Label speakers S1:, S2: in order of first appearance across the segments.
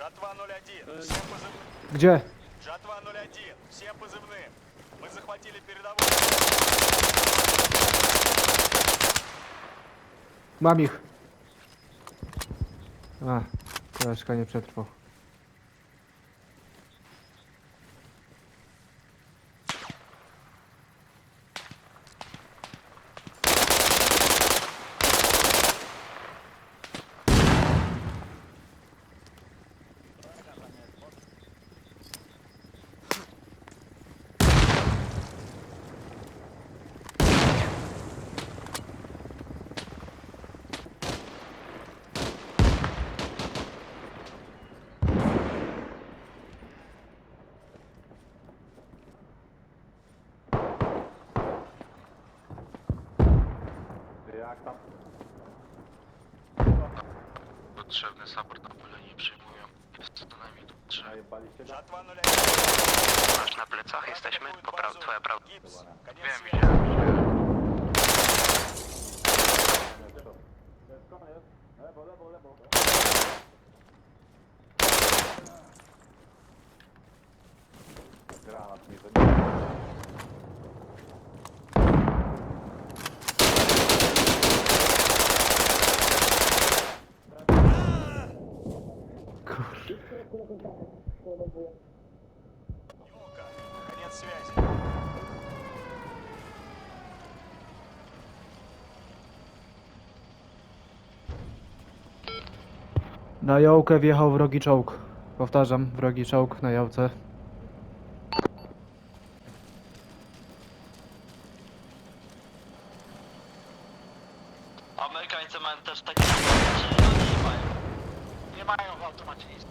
S1: Жатва 01, всем позывным.
S2: Gdzie?
S1: Жатва 01, всем позывным. Мы захватили передовую.
S2: Mam ich. A, koleżka nie przetrwał.
S3: Potrzebny support na pole nie przyjmują. Jest co najmniej tu trzeba.
S1: Жатва 01.
S3: Masz na plecach jesteśmy? Po prawo, twoja prawa.
S1: Гипс. Конец
S3: Wiem,
S1: связи.
S3: widziałem, widziałem.
S1: Ёлка. Конец связи.
S2: Na jołkę wjechał wrogi czołg. Powtarzam, wrogi czołg na jołce.
S4: Amerykańcy mają też takie czy oni nie mają?
S3: Nie mają w automacie nic.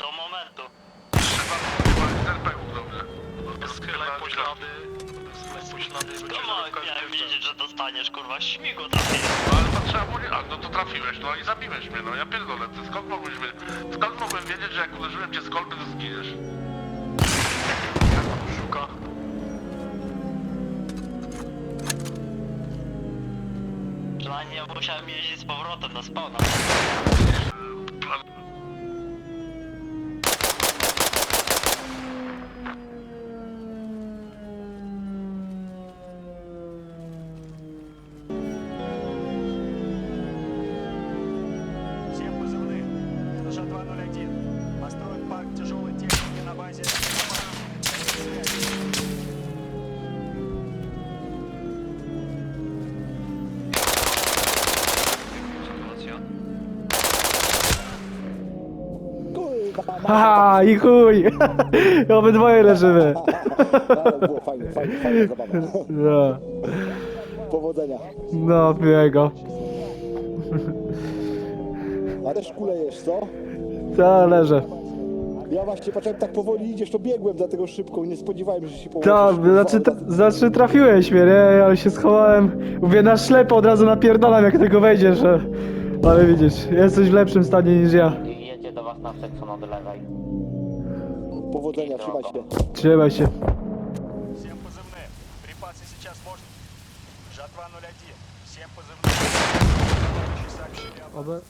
S4: Do momentu.
S3: Poślady. Poślady.
S4: To ma- miałem wiedzieć, że dostaniesz kurwa śmigło.
S5: No ale to trzeba było nie... A, no to trafiłeś, no i zabiłeś mnie, no ja pierdolę. Ty skąd mogłeś wiedzieć? Skąd mogłem wiedzieć, że jak uderzyłem cię z kolby, to zginiesz?
S4: Szuka. Przynajmniej ja musiałem jeździć z powrotem na spawna.
S2: Haha, i chuj! Obydwoje leżymy.
S6: Ale było fajnie, fajnie, zabawa.
S2: No,
S6: Powodzenia.
S2: no miłego.
S6: A też kulejesz, co?
S2: Ta, leżę.
S6: Ja właśnie patrzyłem tak powoli idziesz, to biegłem dlatego szybko. Nie spodziewałem się, że się położysz.
S2: Ta, znaczy, tra znaczy trafiłeś mnie, nie? Ale się schowałem. Mówię na ślepo od razu napierdalam jak tego wejdziesz. Ale widzisz, jesteś w lepszym stanie niż ja.
S7: I jedzie do was na sekcjon od lewej.
S6: Powodzenia, trzymaj się.
S2: Trzymaj się.
S1: Всем позывным. Припасы сейчас можно? Жатва 01. Всем позывным. Товарищи сообщили об
S2: Obe...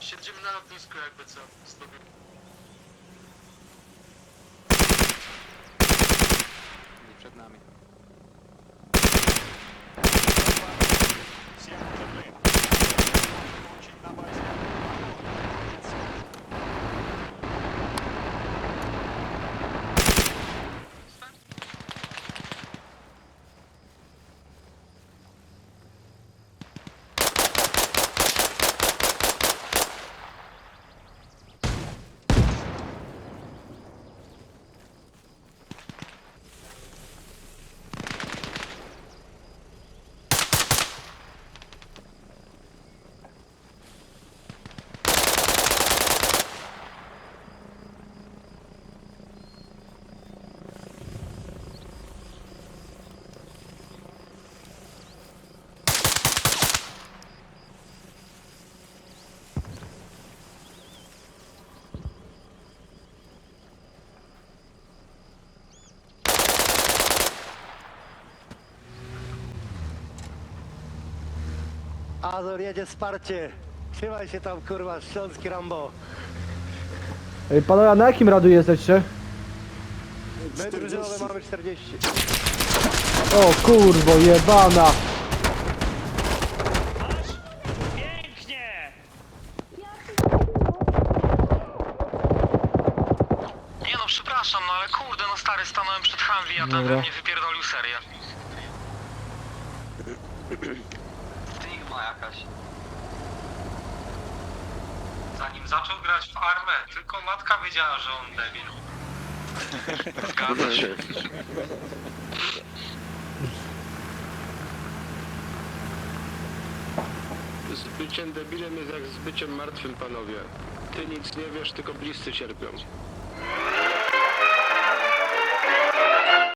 S5: Siedzimy na lotnisku jakby co. Zrobimy.
S1: Всем
S8: Azor jedzie wsparcie. Trzymaj się tam kurwa, Śląski Rambo.
S2: Ej, panowie, a na jakim radu jesteście?
S8: My drużynowe mamy 40.
S2: O kurwo, jebana!
S4: Pięknie!
S3: Nie no, przepraszam, no ale kurde, no stary, stanąłem przed Humvee, a ten we mnie wypierdolił serię.
S4: Jakaś.
S3: Zanim zaczął grać w armę, tylko matka wiedziała, że on debil. Zgadza się.
S9: Z byciem debilem jest jak z byciem martwym, panowie. Ty nic nie wiesz, tylko bliscy cierpią.